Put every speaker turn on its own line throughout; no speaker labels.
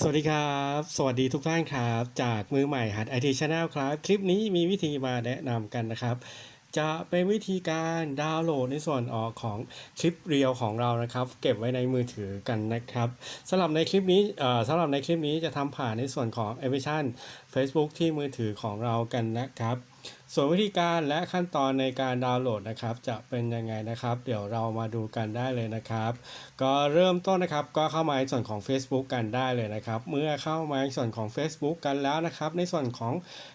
สวัสดีครับ สวัสดีทุกท่านครับ จากมือใหม่หัดไอทีชาแนลครับ คลิปนี้มีวิธีมาแนะนำกันนะครับ จะเป็นวิธีการดาวน์โหลดในส่วนออกของคลิปเรียวของเรานะครับ เก็บไว้ในมือถือกันนะครับสำหรับในคลิปนี้เอ่อสำหรับในคลิปนี้จะทำผ่านในส่วนของแอปพลิเคชัน Facebook ที่มือถือของเรากันนะครับ ส่วนวิธีการและขั้นตอนในการดาวน์โหลดนะครับ จะเป็นยังไงนะครับ เดี๋ยวเรามาดูกันได้เลยนะครับ ก็เริ่มต้นนะครับก็เข้ามาในส่วนของ Facebook กันได้เลยนะครับ เมื่อเข้ามาในส่วนของ Facebook กันแล้วนะครับ ในส่วนของ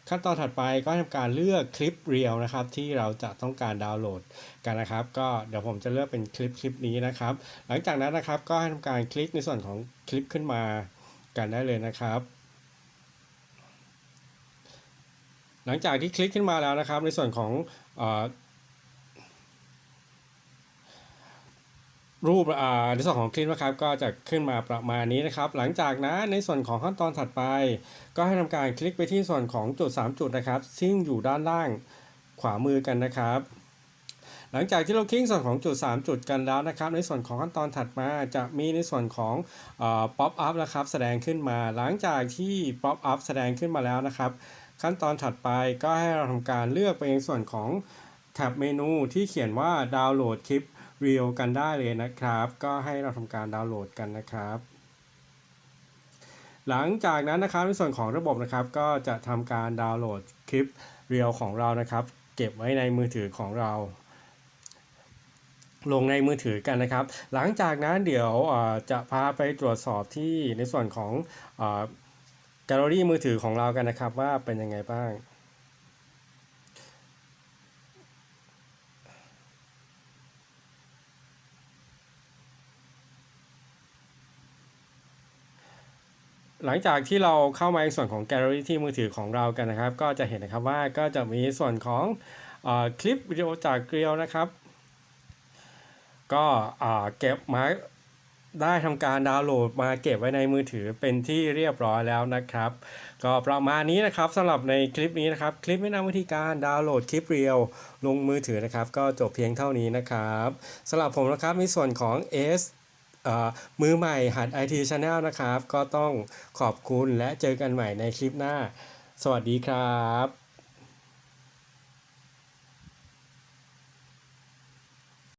ขั้นตอนถัดไปก็ทำการเลือกคลิปเรียวนะครับ ที่เราจะต้องการดาวน์โหลดกันนะครับ ก็เดี๋ยวผมจะเลือกเป็นคลิปคลิปนี้นะครับ หลังจากนั้นนะครับก็ให้ทำการคลิกในส่วนของคลิปขึ้นมากันได้เลยนะครับ หลังจากที่คลิกขึ้นมาแล้วนะครับ ในส่วนของอรูปในส่วนของคลิปนะครับก็จะขึ้นมาประมาณนี้นะครับ หลังจากนั้นในส่วนของขั้นตอนถัดไป ก็ให้ทำการคลิกไปที่ส่วนของจุด 3 จุดนะครับ ซึ่งอยู่ด้านล่างขวามือกันนะครับ หลังจากที่เราคลิกส่วนของจุด 3 จุดกันแล้วนะครับ ในส่วนของขั้นตอนถัดมาจะมีในส่วนของป๊อปอัพนะครับแสดงขึ้นมา หลังจากที่ป๊อปอัพแสดงขึ้นมาแล้วนะครับ ขั้นตอนถัดไปก็ให้เราทำการเลือกไปในส่วนของแท็บเมนูที่เขียนว่าดาวน์โหลดคลิปเรียลกันได้เลยนะครับ ก็ให้เราทำการดาวน์โหลดกันนะครับหลังจากนั้นนะครับในส่วนของระบบนะครับก็จะทำการดาวน์โหลดคลิปเรียลของเรานะครับ เก็บไว้ในมือถือของเรา ลงในมือถือกันนะครับ หลังจากนั้นเดี๋ยวจะพาไปตรวจสอบที่ในส่วนของ ลเลอรี่มือถือของเรากันนะครับว่าเป็นยังไงบ้าง หลังจากที่เราเข้ามาในส่วนของแกลเลอรี่ที่มือถือของเรากันนะครับ ก็จะเห็นนะครับว่าก็จะมีส่วนของอคลิปวิดีโอจากเกลียวนะครับ ก็เก็บมา ได้ทำการดาวน์โหลดมาเก็บไว้ในมือถือเป็นที่เรียบร้อยแล้วนะครับ ก็ประมาณนี้นะครับสำหรับในคลิปนี้นะครับ คลิปแนะนำวิธีการดาวน์โหลดคลิปเรียวลงมือถือนะครับ ก็จบเพียงเท่านี้นะครับสำหรับผมนะครับในส่วนของ S มือใหม่หัด IT Channel นะครับ ก็ต้องขอบคุณและเจอกันใหม่ในคลิปหน้า สวัสดีครับ